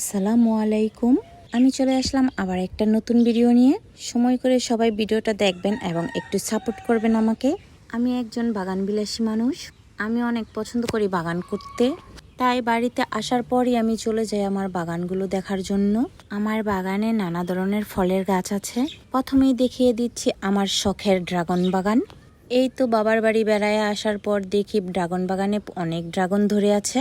আসসালামু আলাইকুম। আমি চলে আসলাম আবার একটা নতুন ভিডিও নিয়ে। সময় করে সবাই ভিডিওটা দেখবেন এবং একটু সাপোর্ট করবেন আমাকে। আমি একজন বাগান বিলাসী মানুষ। আমি অনেক পছন্দ করি বাগান করতে। তাই বাড়িতে আসার পরই আমি চলে যাই আমার বাগানগুলো দেখার জন্য। আমার বাগানে নানা ধরনের ফলের গাছ আছে। প্রথমেই দেখিয়ে দিচ্ছি আমার শখের ড্রাগন বাগান। এই তো বাবার বাড়ি বেড়ায় আসার পর দেখি ড্রাগন বাগানে অনেক ড্রাগন ধরে আছে।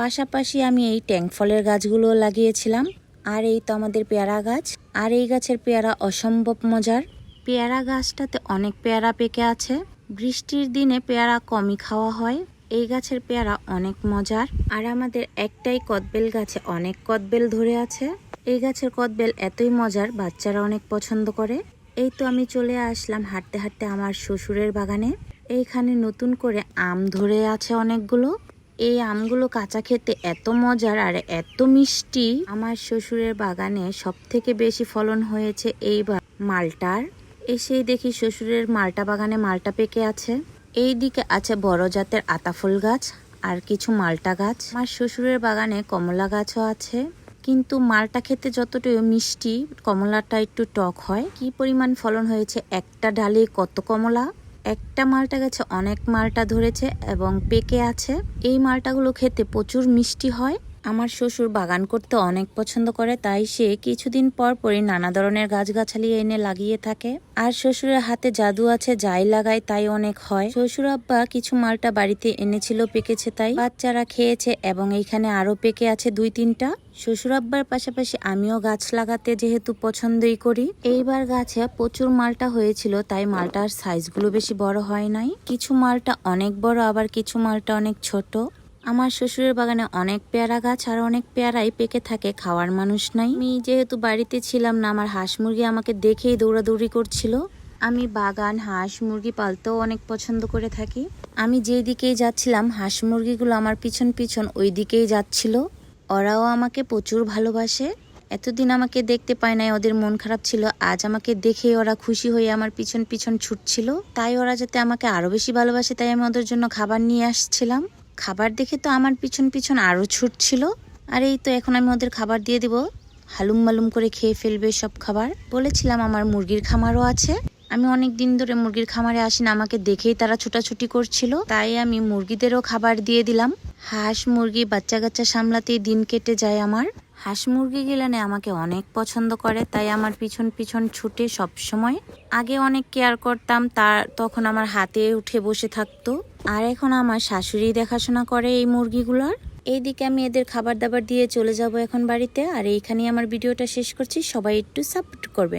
পাশাপাশি আমি এই ট্যাঙ্ক ফলের গাছগুলো লাগিয়েছিলাম। আর এই তো আমাদের পেয়ারা গাছ। আর এই গাছের পেয়ারা অসম্ভব মজার। পেয়ারা গাছটাতে অনেক পেয়ারা পেকে আছে। বৃষ্টির দিনে পেয়ারা কমই খাওয়া হয়। এই গাছের পেয়ারা অনেক মজার। আর আমাদের একটাই কদবেল গাছে অনেক কদবেল ধরে আছে। এই গাছের কদবেল এতই মজার, বাচ্চারা অনেক পছন্দ করে। এই তো আমি চলে আসলাম হাঁটতে হাঁটতে আমার শ্বশুরের বাগানে। এইখানে নতুন করে আম ধরে আছে অনেকগুলো। এই আমগুলো কাঁচা খেতে এত মজার আর এত মিষ্টি। আমার শ্বশুরের বাগানে সব থেকে বেশি ফলন হয়েছে এইবার মালটার। এসেই দেখি শ্বশুরের মালটা বাগানে মালটা পেকে আছে। এই দিকে আছে বড় জাতের আতাফুল গাছ আর কিছু মালটা গাছ। আমার শ্বশুরের বাগানে কমলা গাছও আছে। কিন্তু মালটা খেতে যতটুকু মিষ্টি, কমলাটা একটু টক হয়। কি পরিমাণ ফলন হয়েছে একটা ডালে কত কমলা? একটা মালটা গেছে, অনেক মালটা ধরেছে এবং পেকে আছে। এই মালটাগুলো খেতে প্রচুর মিষ্টি হয়। আমার শ্বশুর বাগান করতে অনেক পছন্দ করে, তাই সে কিছুদিন পর পরই নানা ধরনের গাছগাছালি এনে লাগিয়ে থাকে। আর শ্বশুরের হাতে জাদু আছে, যাই লাগায় তাই অনেক হয়। শ্বশুর আব্বা কিছু মালটা বাড়িতে এনেছিল, পেকেছে তাই বাচ্চারা খেয়েছে এবং এইখানে আরও পেকে আছে দুই তিনটা। শ্বশুর আব্বার পাশাপাশি আমিও গাছ লাগাতে যেহেতু পছন্দই করি। এইবার গাছে প্রচুর মালটা হয়েছিল, তাই মালটার সাইজগুলো বেশি বড় হয় নাই। কিছু মালটা অনেক বড়, আবার কিছু মালটা অনেক ছোট। আমার শ্বশুরের বাগানে অনেক পেয়ারা গাছ আর অনেক পেয়ারাই পেকে থাকে, খাওয়ার মানুষ নাই। আমি যেহেতু বাড়িতে ছিলাম না, আমার হাঁস মুরগি আমাকে দেখেই দৌড়াদৌড়ি করছিল। আমি বাগান, হাঁস মুরগি পালতেও অনেক পছন্দ করে থাকি। আমি যেই দিকেই যাচ্ছিলাম, হাঁস মুরগিগুলো আমার পিছন পিছন ওই দিকেই যাচ্ছিল। ওরাও আমাকে প্রচুর ভালোবাসে। এতদিন আমাকে দেখতে পায় নাই, ওদের মন খারাপ ছিল। আজ আমাকে দেখে ওরা খুশি হয়ে আমার পিছন পিছন ছুটছিল। তাই ওরা যাতে আমাকে আরও বেশি ভালোবাসে, তাই আমি ওদের জন্য খাবার নিয়ে আসছিলাম। খাবার দেখে তো আমার পিছন পিছন আরও ছুটছিল আর এই তো এখন আমি ওদের খাবার দিয়ে দিব। হালুম মালুম করে খেয়ে ফেলবে সব খাবার। বলেছিলাম আমার মুরগির খামারও আছে। আমি অনেক দিন ধরে মুরগির খামারে আসি না আমাকে দেখেই তারা ছোটাছুটি করছিল। তাই আমি মুরগিদেরও খাবার দিয়ে দিলাম। হাঁস মুরগি বাচ্চা কাচ্চা সামলাতেই দিন কেটে যায় আমার। হাঁস মুরগি গিলানে আমাকে অনেক পছন্দ করে, তাই আমার পিছন পিছন ছুটে সব সময় আগে অনেক কেয়ার করতাম, তার তখন আমার হাতে উঠে বসে থাকতো। আর এখন আমার শাশুড়ি দেখাশোনা করে এই মুরগিগুলোর। এইদিকে আমি এদের খাবার দাবার দিয়ে চলে যাব এখন বাড়িতে, আর এইখানেই আমার ভিডিওটা শেষ করছি। সবাই একটু সাপোর্ট করবেন।